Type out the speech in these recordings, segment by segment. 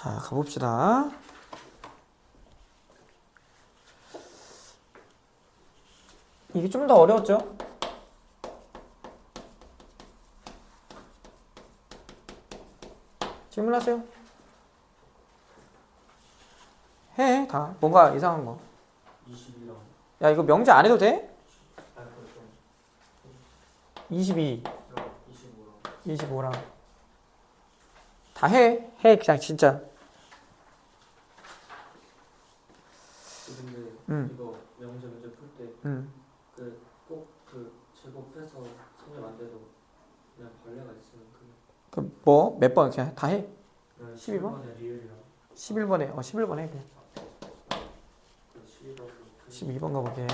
자, 가봅시다. 이게 좀 더 어려웠죠? 질문하세요. 해, 다. 뭔가 이상한 거. 22랑 야, 이거 명제 안 해도 돼? 아 그렇죠 22, 25랑 25랑. 다 해. 해, 그냥 진짜. 근데 응. 이거 명제 문제 풀 응. 때그꼭그 제곱해서 성립 안 돼도 그냥 벌레가 있으면 그냥 그, 뭐, 몇 번, 그냥 다 해. 그냥 12 번? 12번에 리을이랑 11번에, 어, 11번 해. 그냥. 그 12번 12번 가볼게.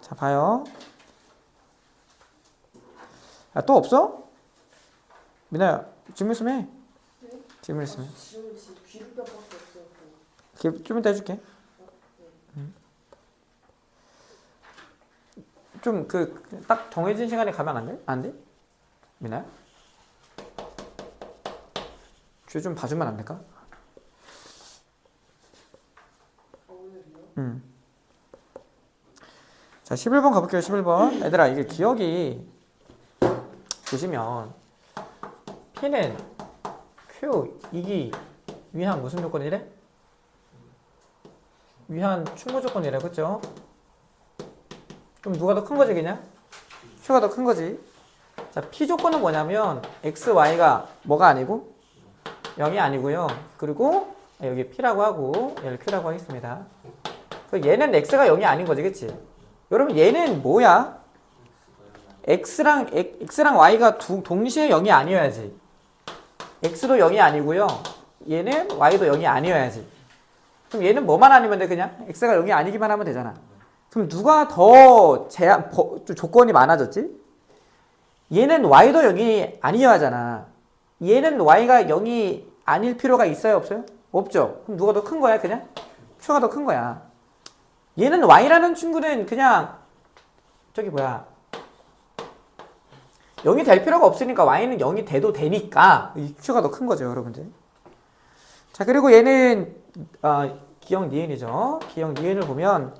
자, 봐요. 야, 또 없어? 미나야, 질문 있으면 해. 질문 있으면. 지금 지금 귀룩병밖에 없어요. 좀 이따 해줄게. 좀그 딱 정해진 시간에 가면 안 돼? 안 돼? 미나야? 쥐좀 봐주면 안 될까? 아? 음. 자, 11번 가볼게요. 11번. 얘들아, 이게 기억이 보시면 P는 Q, 이기 위한 무슨 조건이래? 위한 충분 조건이래, 그죠? 그럼 누가 더 큰 거지, 그냥? Q가 더 큰 거지. 자, P 조건은 뭐냐면 X, Y가 뭐가 아니고 0이 아니고요. 그리고 여기 P라고 하고 얘를 Q라고 하겠습니다. 그 얘는 x가 0이 아닌 거지, 그치? 여러분 얘는 뭐야? x랑 x랑 y가 두, 동시에 0이 아니어야지. X도 0이 아니고요. 얘는 y도 0이 아니어야지. 그럼 얘는 뭐만 아니면 돼 그냥? x가 0이 아니기만 하면 되잖아. 그럼 누가 더 제한 조건이 많아졌지? 얘는 y도 0이 아니어야 하잖아. 얘는 y가 0이 아닐 필요가 있어요, 없어요? 없죠. 그럼 누가 더 큰 거야, 그냥? q가 더 큰 거야. 얘는 y라는 친구는 그냥 저기 뭐야 0이 될 필요가 없으니까 y는 0이 돼도 되니까. 이 q가 더 큰 거죠 여러분들. 자 그리고 얘는 어, 기억 니은이죠. 기억 니은을 보면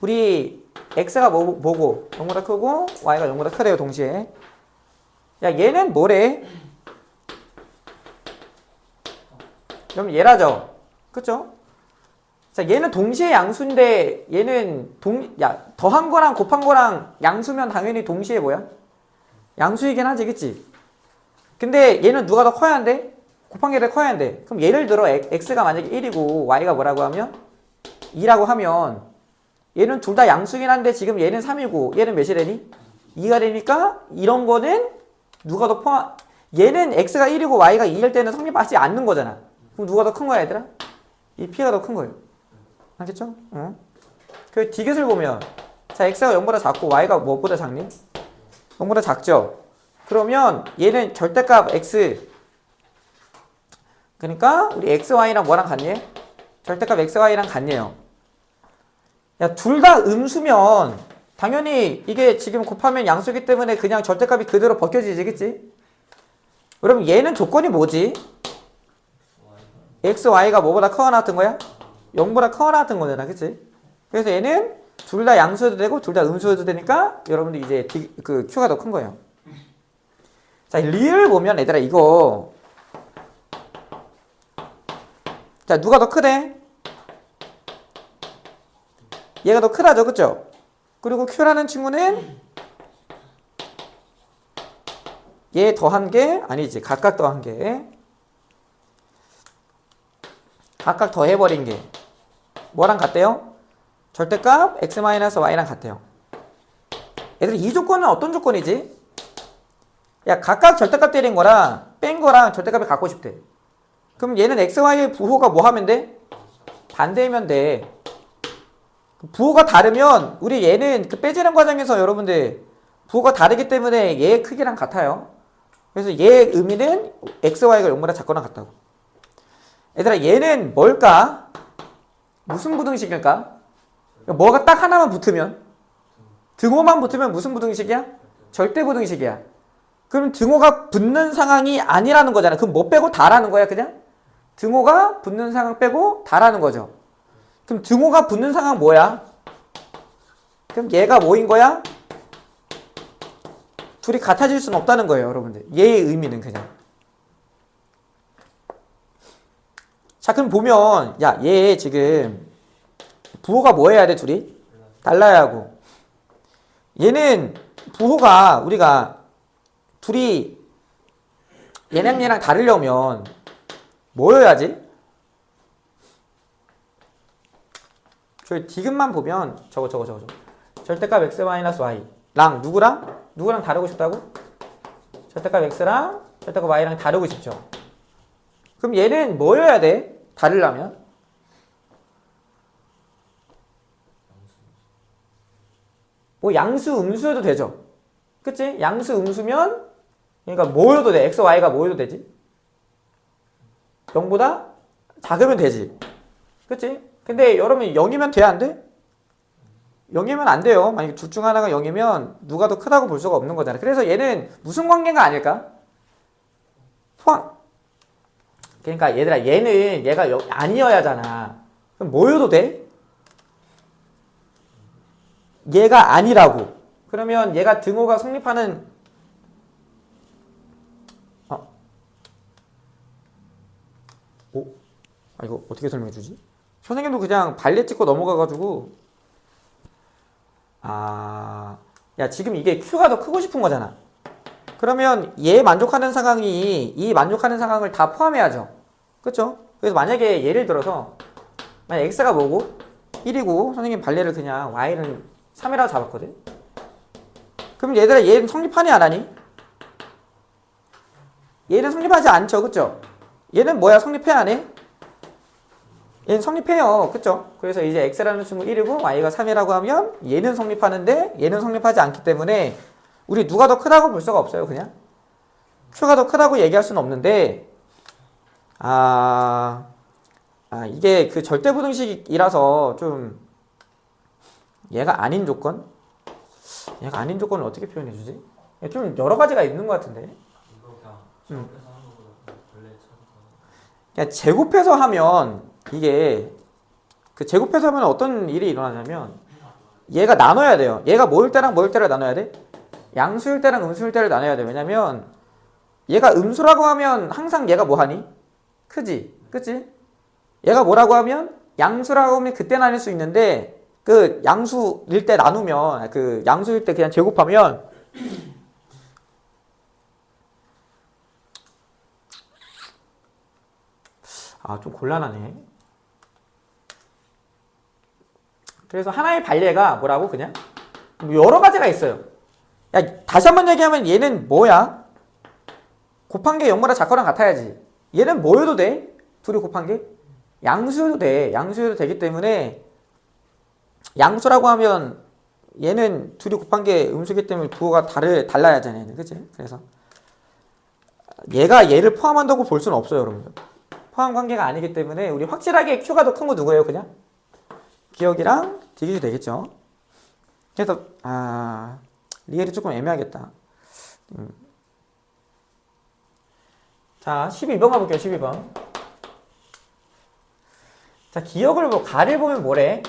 우리 x가 뭐, 뭐고? 0보다 크고 y가 0보다 크대요 동시에. 야 얘는 뭐래? 그럼 얘라죠. 그쵸? 자, 얘는 동시에 양수인데 얘는 동, 야, 더한 거랑 곱한 거랑 양수면 당연히 동시에 뭐야? 양수이긴 하지, 그치? 근데 얘는 누가 더 커야 한대? 곱한 게더 커야 한대. 그럼 예를 들어 x가 만약에 1이고 y가 뭐라고 하면 2라고 하면 얘는 둘 다 양수긴 한데 지금 얘는 3이고 얘는 몇이 되니? 2가 되니까 이런 거는 누가 더 포함 얘는 x가 1이고 y가 2일 때는 성립하지 않는 거잖아. 그럼 누가 더 큰 거야, 얘들아? 이 p가 더 큰 거예요. 알겠죠? 응. 그 디귿을 보면 자 x가 0보다 작고 y가 무엇보다 작니? 0보다 작죠? 그러면 얘는 절대값 x 그러니까 우리 xy랑 뭐랑 같니? 절대값 xy랑 같네요. 야, 둘 다 음수면 당연히 이게 지금 곱하면 양수기 때문에 그냥 절대값이 그대로 벗겨지지, 그치? 그럼 얘는 조건이 뭐지? x, y가 뭐보다 커 나왔던 거야? 0보다 커 나왔던 거잖아, 그치? 그래서 얘는 둘 다 양수여도 되고 둘 다 음수여도 되니까 여러분들 이제 디- 그 q가 더 큰 거예요. 자, 리을 보면 얘들아 이거 자, 누가 더 크대? 얘가 더 크다죠, 그쵸? 그리고 q라는 친구는 얘 더한 게 아니지, 각각 더한 게 각각 더해버린 게 뭐랑 같대요? 절대값 x-y랑 같대요. 얘들 이 조건은 어떤 조건이지? 야 각각 절대값 때린 거랑 뺀 거랑 절대값이 갖고 싶대. 그럼 얘는 xy의 부호가 뭐 하면 돼? 반대면 돼. 부호가 다르면 우리 얘는 그 빼지는 과정에서 여러분들 부호가 다르기 때문에 얘의 크기랑 같아요. 그래서 얘의 의미는 xy가 0보다 작거나 같다고. 얘들아 얘는 뭘까? 무슨 부등식일까? 뭐가 딱 하나만 붙으면 등호만 붙으면 무슨 부등식이야? 절대 부등식이야. 그럼 등호가 붙는 상황이 아니라는 거잖아. 그럼 뭐 빼고 다라는 거야, 그냥? 등호가 붙는 상황 빼고 다라는 거죠. 그럼 등호가 붙는 상황 뭐야? 그럼 얘가 뭐인 거야? 둘이 같아질 수는 없다는 거예요, 여러분들. 얘의 의미는 그냥. 자, 그럼 보면, 야, 얘 지금 부호가 뭐 해야 돼, 둘이? 달라야 하고. 얘는 부호가 우리가 둘이 얘랑 얘랑 다르려면 뭐여야지? 저희 디귿만 보면 저거 저거 저거 절대값 x 마이너스 y랑 누구랑 누구랑 다르고 싶다고? 절대값 x랑 절대값 y랑 다르고 싶죠. 그럼 얘는 뭐여야 돼? 다르려면 뭐 양수 음수여도 되죠. 그치? 양수 음수면 그러니까 뭐여도 돼. x, y가 뭐여도 되지? 0보다 작으면 되지. 그치? 근데 여러분 0이면 돼? 안 돼? 0이면 안 돼요. 만약에 둘 중 하나가 0이면 누가 더 크다고 볼 수가 없는 거잖아. 그래서 얘는 무슨 관계가 아닐까? 포함. 그러니까 얘들아 얘는 얘가 여- 아니어야잖아. 그럼 뭐여도 돼? 얘가 아니라고. 그러면 얘가 등호가 성립하는 어? 오? 아 이거 어떻게 설명해 주지? 선생님도 그냥 발레 찍고 넘어가가지고 아, 야 지금 이게 Q가 더 크고 싶은 거잖아. 그러면 얘 만족하는 상황이 이 만족하는 상황을 다 포함해야죠. 그렇죠? 그래서 만약에 예를 들어서 만약 x가 뭐고 1이고 선생님 발레를 그냥 y는 3이라고 잡았거든. 그럼 얘들아 얘는 성립하니 안 하니? 얘는 성립하지 않죠. 그쵸? 얘는 뭐야? 성립해 안 해? 얘는 성립해요. 그쵸? 그래서 이제 x라는 수는 1이고 y가 3이라고 하면 얘는 성립하는데 얘는 성립하지 않기 때문에 우리 누가 더 크다고 볼 수가 없어요. 그냥. q가 더 크다고 얘기할 수는 없는데 아, 아 이게 그 절대부등식이라서 좀 얘가 아닌 조건? 얘가 아닌 조건을 어떻게 표현해 주지? 좀 여러 가지가 있는 것 같은데. 그냥 음. 제곱해서 그냥 하면 이게 그 제곱해서 하면 어떤 일이 일어나냐면 얘가 나눠야 돼요. 얘가 뭐일 때랑 뭐일 때를 나눠야 돼? 양수일 때랑 음수일 때를 나눠야 돼. 왜냐면 얘가 음수라고 하면 항상 얘가 뭐 하니? 크지. 그치? 얘가 뭐라고 하면 양수라고 하면 그때 나눌 수 있는데 그 양수일 때 나누면 그 양수일 때 그냥 제곱하면 아, 좀 곤란하네. 그래서 하나의 발레가 뭐라고 그냥 뭐 여러 가지가 있어요. 야, 다시 한번 얘기하면 얘는 뭐야? 곱한 게 0보다 작거나 같아야지. 얘는 뭐여도 돼? 둘이 곱한 게? 양수여도 돼. 양수여도 되기 때문에 양수라고 하면 얘는 둘이 곱한 게 음수기 때문에 부호가 다르, 달라야잖아요. 얘는. 그치? 그래서 얘가 얘를 포함한다고 볼 수는 없어요, 여러분들. 포함 관계가 아니기 때문에 우리 확실하게 Q가 더 큰 거 누구예요, 그냥? 기억이랑 디귿이 되겠죠. 그래서 아 리엘이 조금 애매하겠다. 음. 자, 12번 가볼게요, 12번. 자, 기억을 뭐 가를 보면 뭐래?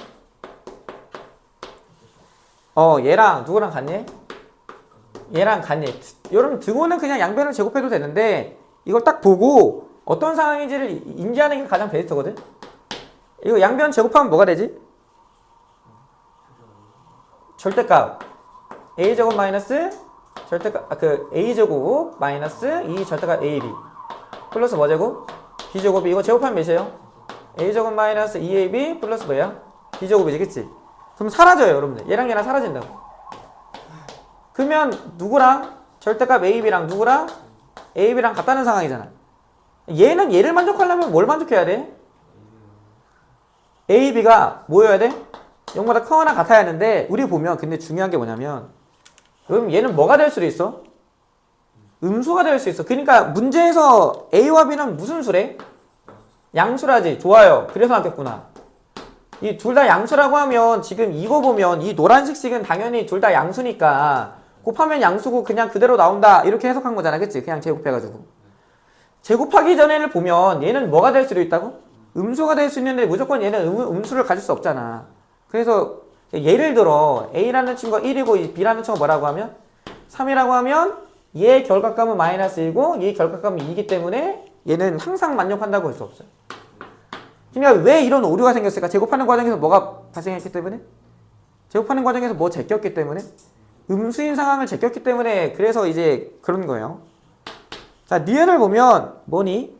어, 얘랑 누구랑 같니? 얘랑 같니? 여러분 등호는 그냥 양변을 제곱해도 되는데 이걸 딱 보고 어떤 상황인지를 인지하는 게 가장 베스트거든. 이거 양변 제곱하면 뭐가 되지? 절대값 a 제곱 마이너스 절대값 아, 그 a 제곱 마이너스 2 절대값 ab 플러스 뭐 제곱? b 제곱이 이거 제곱하면 몇이에요? a 제곱 마이너스 2ab 플러스 뭐야? b 제곱이지 그치? 그럼 사라져요 여러분들 얘랑 얘랑 사라진다고 그러면 누구랑 절대값 ab랑 누구랑 ab랑 같다는 상황이잖아 얘는 얘를 만족하려면 뭘 만족해야 돼? ab가 뭐여야 돼? 0보다 크거나 같아야 하는데 우리 보면 근데 중요한 게 뭐냐면 그럼 얘는 뭐가 될 수도 있어? 음수가 될 수 있어. 그러니까 문제에서 A와 B는 무슨 수래? 양수라지. 좋아요. 그래서 낚였구나. 이 둘 다 양수라고 하면 지금 이거 보면 이 노란색 식은 당연히 둘 다 양수니까 곱하면 양수고 그냥 그대로 나온다. 이렇게 해석한 거잖아. 그치? 그냥 제곱해가지고. 제곱하기 전에를 보면 얘는 뭐가 될 수도 있다고? 음수가 될 수 있는데 무조건 얘는 음, 음수를 가질 수 없잖아. 그래서 예를 들어 A라는 친구가 1이고 이 B라는 친구가 뭐라고 하면? 3이라고 하면 얘 결과값은 마이너스 1이고 얘 결과값은 2이기 때문에 얘는 항상 만족한다고 할 수 없어요 그러니까 왜 이런 오류가 생겼을까? 제곱하는 과정에서 뭐가 발생했기 때문에? 제곱하는 과정에서 뭐 제꼈기 때문에? 음수인 상황을 제꼈기 때문에 그래서 이제 그런 거예요. 자, 니은을 보면 뭐니?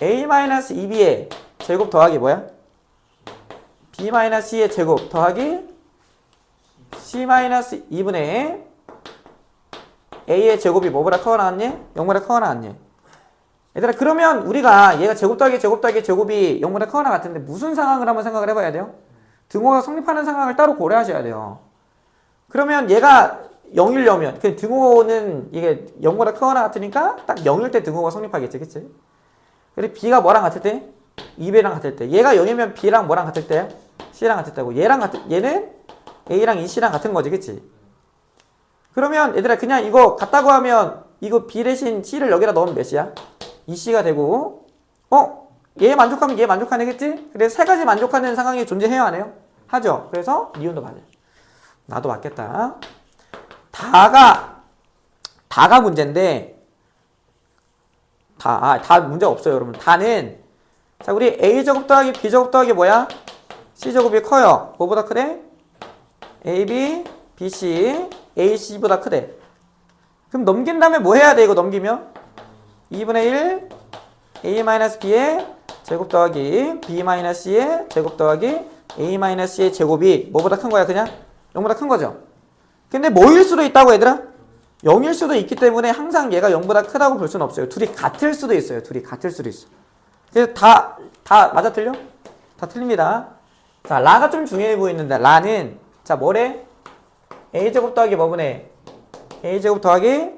a-2b의 제곱 더하기 뭐야? b-2의 제곱 더하기 c-2분의 a의 제곱이 뭐보다 커 나왔니? 0보다 커 나왔니? 얘들아 그러면 우리가 얘가 제곱 더하기 제곱 더하기 제곱이 0보다 커 나같은데 무슨 상황을 한번 생각을 해봐야 돼요? 등호가 성립하는 상황을 따로 고려하셔야 돼요. 그러면 얘가 0이려면 그 등호는 이게 0보다 크거나 같으니까 딱 0일 때 등호가 성립하겠지 그치? 그리고 B가 뭐랑 같을 때? 2배랑 같을 때 얘가 0이면 B랑 뭐랑 같을 때야? C랑 같을 때고 얘랑 같은 얘는 A랑 EC랑 같은 거지 그치? 그러면 얘들아 그냥 이거 같다고 하면 이거 B 대신 C를 여기다 넣으면 몇이야? EC가 되고 어? 얘 만족하면 얘 만족하네 그치? 그래서 세 가지 만족하는 상황이 존재해야 하네요 하죠? 그래서 니은도 맞아요 나도 맞겠다. 다가 다가 문제인데 다, 아, 다 문제 없어요, 여러분. 다는 자, 우리 a 제곱 더하기 b 제곱 더하기 뭐야? c 제곱이 커요. 뭐보다 크대? a b b c a c보다 크대. 그럼 넘긴 다음에 뭐 해야 돼? 이거 넘기면 2분의 1 a b의 제곱 더하기 b c의 제곱 더하기 a c의 제곱이 뭐보다 큰 거야, 그냥? 0보다 큰 거죠. 근데 뭐일 수도 있다고 얘들아? 0일 수도 있기 때문에 항상 얘가 0보다 크다고 볼 수는 없어요. 둘이 같을 수도 있어요. 둘이 같을 수도 있어. 그래서 다, 다 맞아 틀려? 다 틀립니다. 자, 라가 좀 중요해 보이는데, 라는, 자, 뭐래? a제곱 더하기 뭐분의? a제곱 더하기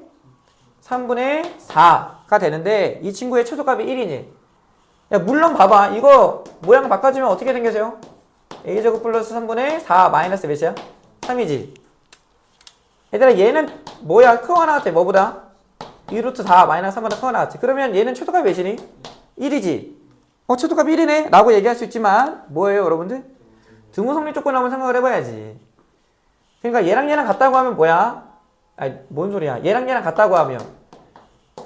3분의 4 가 되는데, 이 친구의 최소값이 1이니. 야, 물론 봐봐. 이거 모양 바꿔주면 어떻게 생겨져요? a제곱 플러스 3분의 4 마이너스 몇이야? 3이지. 얘들아 얘는 뭐야? 크거나 같아. 뭐보다? 2루트 4 마이너스 3보다 크거나 같아. 그러면 얘는 최소값이 몇이니? 1이지. 어 최소값 1이네? 라고 얘기할 수 있지만 뭐예요 여러분들? 등호 성립 조건 한번 생각을 해봐야지. 그러니까 얘랑 얘랑 같다고 하면 뭐야? 아니 뭔 소리야? 얘랑 얘랑 같다고 하면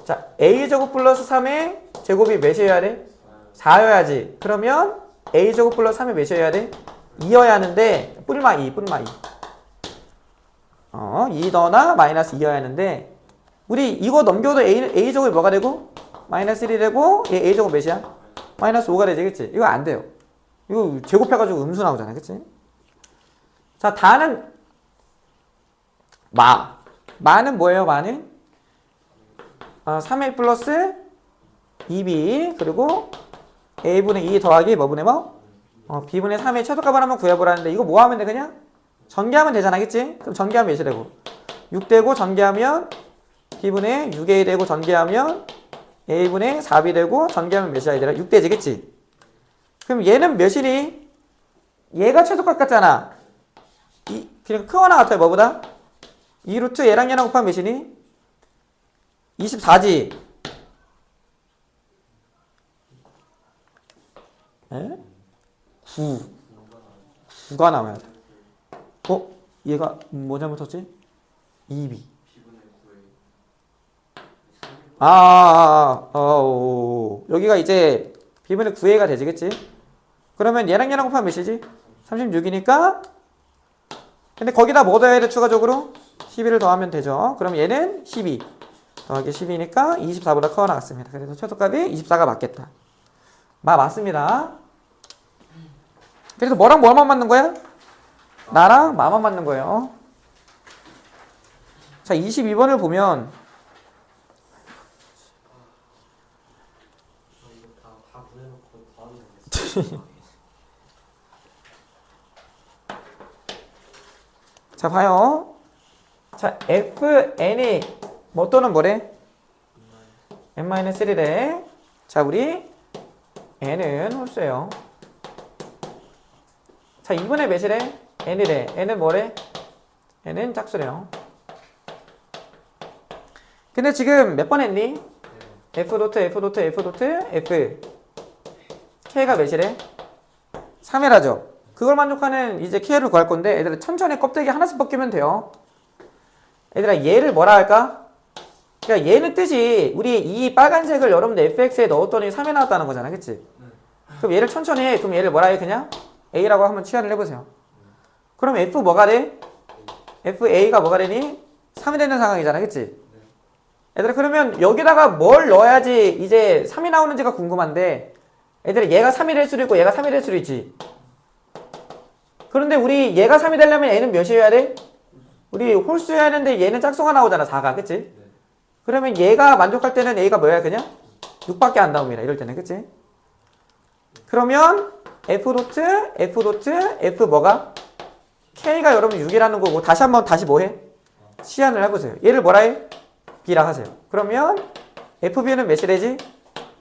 자 a제곱 플러스 3의 제곱이 몇이어야 돼? 4여야지. 그러면 a제곱 플러스 3이 몇이어야 돼? 2여야 하는데 뿔마 2, 뿔마 2. 어, 2더나 마이너스 2여야 하는데 우리 이거 넘겨도 a, a제곱이 뭐가 되고? 마이너스 1이 되고 얘 a제곱 몇이야? 마이너스 5가 되지 그치? 이거 안 돼요. 이거 제곱해가지고 음수 나오잖아 그치? 자 다는 마. 마는 뭐예요 마는? 어, 3a 플러스 2b 그리고 a분의 2 더하기 뭐분의 뭐? 어, b분의 3의 최소값을 한번 구해보라는데 이거 뭐 하면 돼 그냥? 전개하면 되잖아 그치? 그럼 전개하면 몇이 되고 6 되고 전개하면 b분의 6a 되고 전개하면 a분의 4b 되고 전개하면 몇이야 얘들아? 6 되지 그치? 그럼 얘는 몇이니? 얘가 최소값 같잖아 이, 그러니까 크거나 같아요 뭐보다? 2루트 얘랑 얘랑 곱하면 몇이니? 24지 에? 9 9가 나와야 돼 어? 얘가 뭐 잘못했지? 2B 아, 아, 아, 아, 어, 여기가 이제 B분의 9A가 되지, 그치? 그러면 얘랑 얘랑 곱하면 몇이지? 36이니까 근데 거기다 뭐 더해야 돼, 추가적으로? 12를 더하면 되죠. 그럼 얘는 12 더하기 12니까 24보다 커 나왔습니다. 그래서 최소값이 24가 맞겠다. 마, 맞습니다. 그래서 뭐랑 뭐만 맞는 거야? 나랑 마만 맞는 거예요. 자, 22번을 보면. 자, 봐요. 자, fn이 뭐 또는 뭐래? n-1이래. 자, 우리 n은 홀수예요. 자 2분의 몇이래? n이래 n은 뭐래? n은 짝수래요 근데 지금 몇 번 했니? f 도트 f 도트 f 도트 f k가 몇이래? 3이라죠 그걸 만족하는 이제 k를 구할 건데 얘들아 천천히 껍데기 하나씩 벗기면 돼요 얘들아 얘를 뭐라 할까? 그러니까 얘는 뜻이 우리 이 빨간색을 여러분들 fx에 넣었더니 3이 나왔다는 거잖아 그치? 그럼 얘를 천천히 해 그럼 얘를 뭐라 해 그냥? a라고 한번 치환을 해보세요 그럼 f 뭐가 돼? fa가 뭐가 되니? 3이 되는 상황이잖아 그치? 얘들아 그러면 여기다가 뭘 넣어야지 이제 3이 나오는지가 궁금한데 얘들아 얘가 3이 될 수도 있고 얘가 3이 될 수도 있지 그런데 우리 얘가 3이 되려면 얘는 몇이어야 돼? 우리 홀수여야 하는데 얘는 짝수가 나오잖아 4가 그치? 그러면 얘가 만족할 때는 a가 뭐야 그냥? 6밖에 안 나옵니다 이럴 때는 그치? 그러면 f 도트 f 도트 f 뭐가? k가 여러분 6이라는 거고 다시 한번 다시 뭐해? 시안을 해보세요 얘를 뭐라 해? b라 하세요 그러면 fb는 몇이 되지?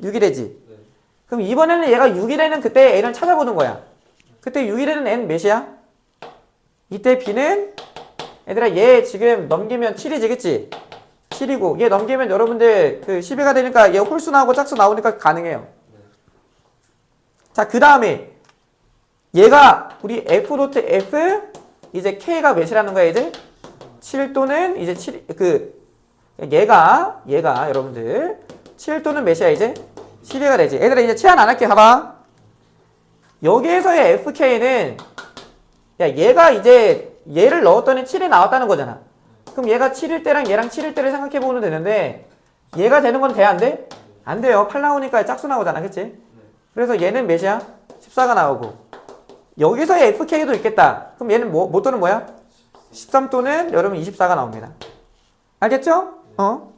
6이 되지 네. 그럼 이번에는 얘가 6이 되는 그때 n을 찾아보는 거야 그때 6이 되는 n 몇이야? 이때 b는 얘들아 얘 지금 넘기면 7이지 그치? 7이고 얘 넘기면 여러분들 그 12가 되니까 얘 홀수 나오고 짝수 나오니까 가능해요. 자 그 다음에 얘가 우리 f 도트 f 이제 k가 몇이라는 거야 이제 7 또는 이제 7 그 얘가 얘가 여러분들 7 또는 몇이야 이제? 12가 되지. 얘들아 이제 치환 안 할게 봐봐. 여기에서의 fk는 야 얘가 이제 얘를 넣었더니 7이 나왔다는 거잖아 그럼 얘가 7일 때랑 얘랑 7일 때를 생각해 보면 되는데 얘가 되는 건 돼 안 돼? 안 돼요 8 나오니까 짝수 나오잖아 그치? 그래서 얘는 몇이야? 14가 나오고 여기서의 fk도 있겠다 그럼 얘는 뭐, 뭐 또는 뭐야? 13 또는 여러분 24가 나옵니다 알겠죠? 어?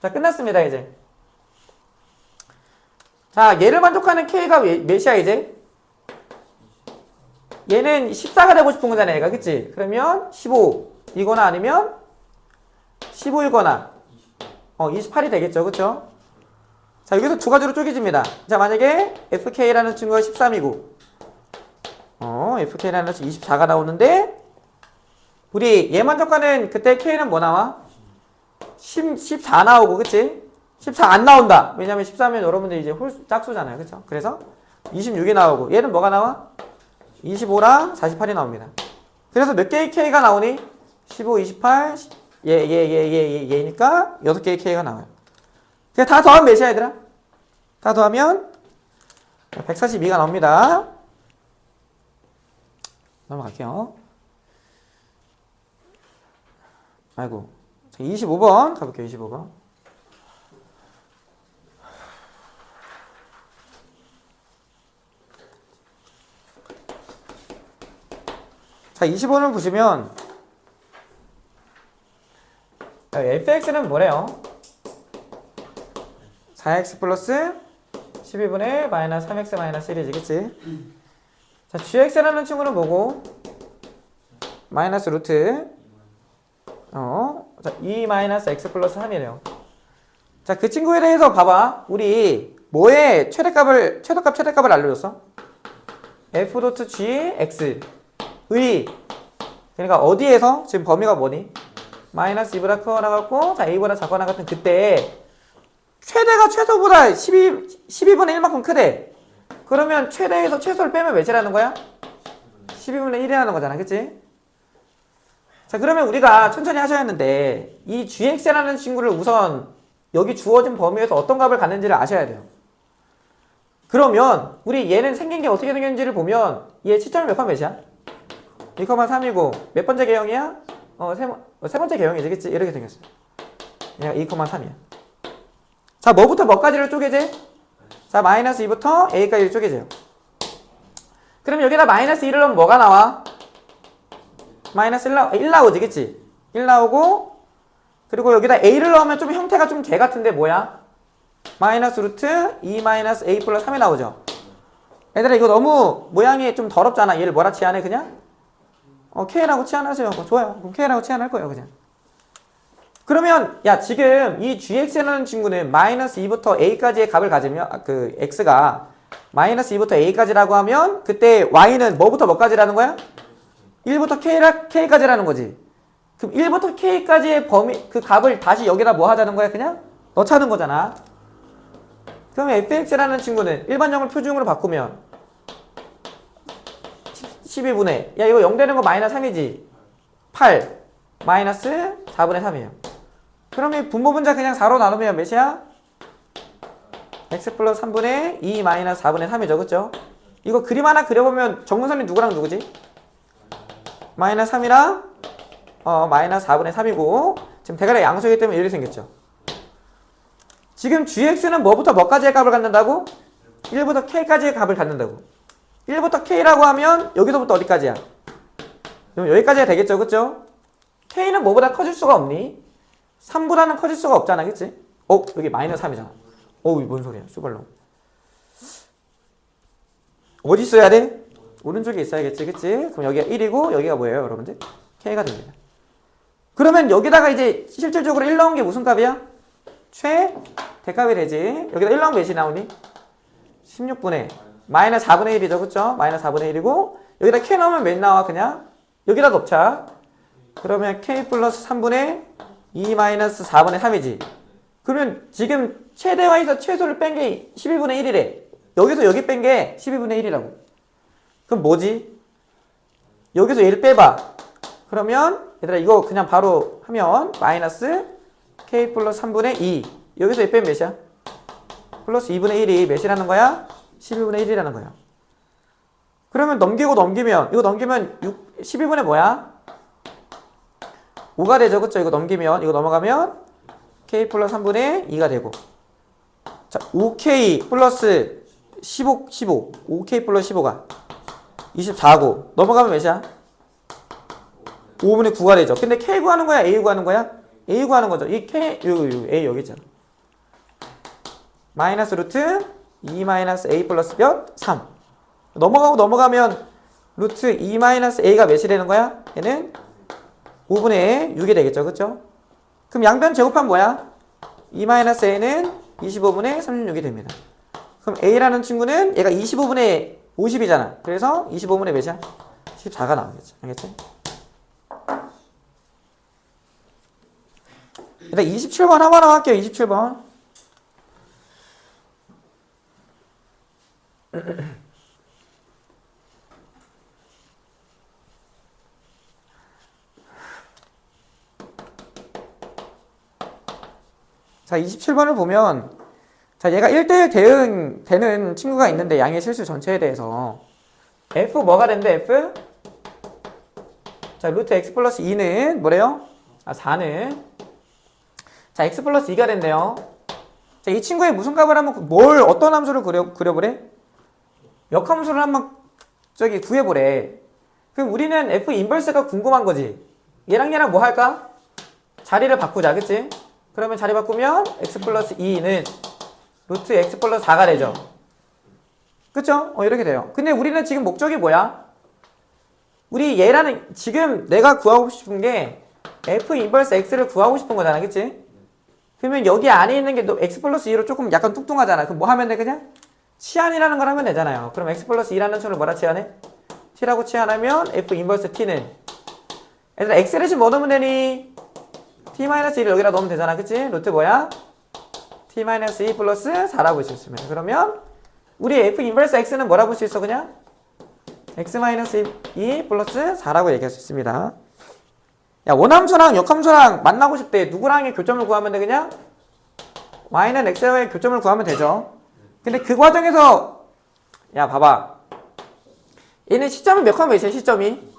자 끝났습니다 이제 자 얘를 만족하는 k가 몇- 몇이야 이제? 얘는 14가 되고 싶은 거잖아 얘가 그치? 그러면 15 이거나 아니면 15이거나 어 28이 되겠죠 그쵸? 자 여기서 두 가지로 쪼개집니다 자 만약에 fk라는 친구가 13이고 어 fk라는 친구 24가 나오는데 우리 얘 만족하는 그때 k는 뭐 나와? 10, 14 나오고 그치? 14 안 나온다 왜냐면 13면 여러분들 이제 홀 짝수잖아요 그쵸? 그래서 26이 나오고 얘는 뭐가 나와? 25랑 48이 나옵니다 그래서 몇 개의 k가 나오니? 15, 28, 얘, 얘, 얘, 얘, 얘, 얘니까 6개의 k가 나와요. 그냥 다 더하면 몇이야 얘들아? 다 더하면 142가 나옵니다. 넘어갈게요. 아이고 자, 25번 가볼게요 25번. 자 25번을 보시면 자, fx는 뭐래요? 4x 플러스 12분의 마이너스 3x 마이너스 1이지 그치? 자 gx라는 친구는 뭐고? 마이너스 루트 어, 자, 2 마이너스 x 플러스 3이래요. 자, 그 친구에 대해서 봐봐. 우리 뭐의 최대값을 최대값 최대값을 알려줬어? f 도트 g x 의 그러니까 어디에서 지금 범위가 뭐니? 마이너스 2보다 크거나 같고 자 a보다 작거나 같은 그때 최대가 최소보다 12 12분의 1만큼 크대. 그러면 최대에서 최소를 빼면 몇이라는 거야? 12분의 1이라는 거잖아. 그치? 자 그러면 우리가 천천히 하셔야 하는데 이 gx라는 친구를 우선 여기 주어진 범위에서 어떤 값을 갖는지를 아셔야 돼요. 그러면 우리 얘는 생긴 게 어떻게 생겼는지를 보면 얘 시점이 몇번 몇이야? 2,3이고 몇 번째 개형이야? 어, 세, 번- 어, 세 번째 개형이지 그치? 이렇게 생겼어. 얘가 2,3이야. 자 뭐부터 뭐까지를 쪼개지? 자 마이너스 2부터 a까지를 쪼개져요. 그럼 여기다 마이너스 1을 넣으면 뭐가 나와? 마이너스 1, 나, 1 나오지 그치? 1 나오고 그리고 여기다 a를 넣으면 좀 형태가 좀 개 같은데 뭐야? 마이너스 루트 2 마이너스 a 플러스 3이 나오죠 얘들아 이거 너무 모양이 좀 더럽잖아 얘를 뭐라 치환해 그냥? 어 k라고 치환하세요 어, 좋아요 그럼 k라고 치환할 거예요 그냥 그러면 야 지금 이 gx라는 친구는 마이너스 2부터 a까지의 값을 가지면 아, 그 x가 마이너스 2부터 a까지라고 하면 그때 y는 뭐부터 뭐까지라는 거야? 1부터 k라, k까지라는 거지. 그럼 1부터 k까지의 범위 그 값을 다시 여기다 뭐 하자는 거야? 그냥 넣자는 거잖아. 그러면 fx라는 친구는 일반적으로 표준으로 바꾸면 12분의 야 이거 0 되는 거 마이너스 3이지 8 마이너스 4분의 3이에요 그러면 분모 분자 그냥 4로 나누면 몇이야? x 플러스 3분의 2 마이너스 4분의 3이죠 그쵸? 이거 그림 하나 그려보면 정문선이 누구랑 누구지? 마이너스 3이랑 어 마이너스 4분의 3이고 지금 대괄의 양수이기 때문에 이렇게 생겼죠 지금 gx는 뭐부터 뭐까지의 값을 갖는다고? 1부터 k까지의 값을 갖는다고 1부터 k라고 하면 여기서부터 어디까지야? 그럼 여기까지가 되겠죠 그쵸? k는 뭐보다 커질 수가 없니? 3보다는 커질 수가 없잖아 그치? 어 여기 마이너스 3이잖아 어우 뭔 소리야 슈발로 어디 있어야 돼? 오른쪽에 있어야겠지 그치? 그럼 여기가 1이고 여기가 뭐예요 여러분들? k가 됩니다 그러면 여기다가 이제 실질적으로 1 넣은 게 무슨 값이야? 최 대값이 되지 여기다 1 넣으면 몇이 나오니? 16분의 마이너스 4분의 1이죠 그쵸? 마이너스 4분의 1이고 여기다 k 넣으면 몇 나와 그냥? 여기다 넣자 그러면 k 플러스 3분의 2 마이너스 4분의 3이지 그러면 지금 최대화에서 최소를 뺀 게 12분의 1이래 여기서 여기 뺀 게 12분의 1이라고 그럼 뭐지? 여기서 얘를 빼봐 그러면 얘들아 이거 그냥 바로 하면 마이너스 k 플러스 3분의 2 여기서 얘 빼면 몇이야? 플러스 2분의 1이 몇이라는 거야? 12분의 1이라는 거야 그러면 넘기고 넘기면 이거 넘기면 6, 12분의 뭐야? 5가 되죠. 그쵸? 이거 넘기면 이거 넘어가면 k 플러스 3분의 2가 되고. 자 5k 플러스 15 15 5k 플러스 15가 24고. 넘어가면 몇이야? 5분의 9가 되죠. 근데 k 구하는 거야? A 구하는 거야? a 구하는 거죠. 이 k 여기 a 여기 있잖아. 마이너스 루트 2 마이너스 a 플러스 몇? 3 넘어가고 넘어가면 루트 2 마이너스 a가 몇이 되는 거야? 얘는 5분의 6이 되겠죠 그쵸? 그럼 양변 제곱하면 뭐야? 2 마이너스 a는 25분의 36이 됩니다 그럼 a라는 친구는 얘가 25분의 50이잖아 그래서 25분의 몇이야? 14가 나오겠지 알겠지? 일단 27번 한번 할게요 27번 자 27번을 보면 자 얘가 1대1 대응 되는 친구가 있는데 양의 실수 전체에 대해서 f 뭐가 된대 f? 자 루트 x 플러스 2는 뭐래요? 아 4는 자 x 플러스 2가 된대요 자 이 친구의 무슨 값을 한번 뭘 어떤 함수를 그려, 그려 보래? 역함수를 한번 저기 구해보래 그럼 우리는 f 인버스가 궁금한 거지 얘랑 얘랑 뭐 할까? 자리를 바꾸자 그치? 그러면 자리 바꾸면 x 플러스 2는 루트 x 플러스 4가 되죠. 그쵸? 어, 이렇게 돼요. 근데 우리는 지금 목적이 뭐야? 우리 얘라는 지금 내가 구하고 싶은 게 f 인버스 x를 구하고 싶은 거잖아. 그치? 그러면 여기 안에 있는 게 너 x 플러스 2로 조금 약간 뚱뚱하잖아. 그럼 뭐 하면 돼 그냥? 치환이라는 걸 하면 되잖아요. 그럼 x 플러스 2라는 수를 뭐라 치환해? t라고 치환하면 f 인버스 t는 얘들아 x 대신 뭐 넣으면 되니? t-1을 여기다 넣으면 되잖아. 그치? 루트 뭐야? t-2 플러스 4라고 볼수 있으면. 그러면 우리 f 인버스 x는 뭐라고 볼수 있어? 그냥? x-2 플러스 4라고 얘기할 수 있습니다. 야, 원함수랑 역함수랑 만나고 싶대. 누구랑의 교점을 구하면 돼? 그냥? y는 x와의 교점을 구하면 되죠. 근데 그 과정에서 야, 봐봐. 얘는 시점이 몇 컴마 몇이야? 시점이?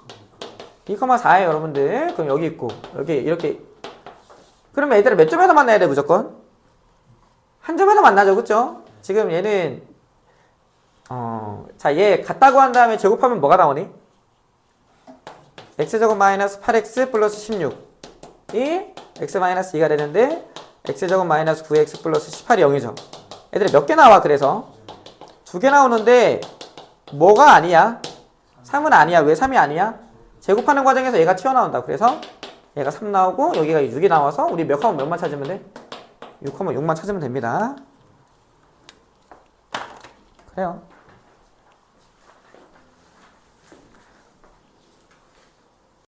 2,4에 여러분들. 그럼 여기 있고 여기 이렇게 그러면 얘들은 몇 점에서 만나야 돼 무조건? 한 점에서 만나죠 그쵸? 지금 얘는 어, 자, 얘 같다고 한 다음에 제곱하면 뭐가 나오니? x제곱 마이너스 8x 플러스 16이 x 마이너스 2가 되는데 x제곱 마이너스 9x 플러스 18이 0이죠 얘들이 몇 개 나와 그래서? 두 개 나오는데 뭐가 아니야? 3은 아니야 왜 3이 아니야? 제곱하는 과정에서 얘가 튀어나온다 그래서 얘가 3 나오고 여기가 6이 나와서 우리 몇 컴마 몇만 찾으면 돼? 6 컴마 6만 찾으면 됩니다 그래요.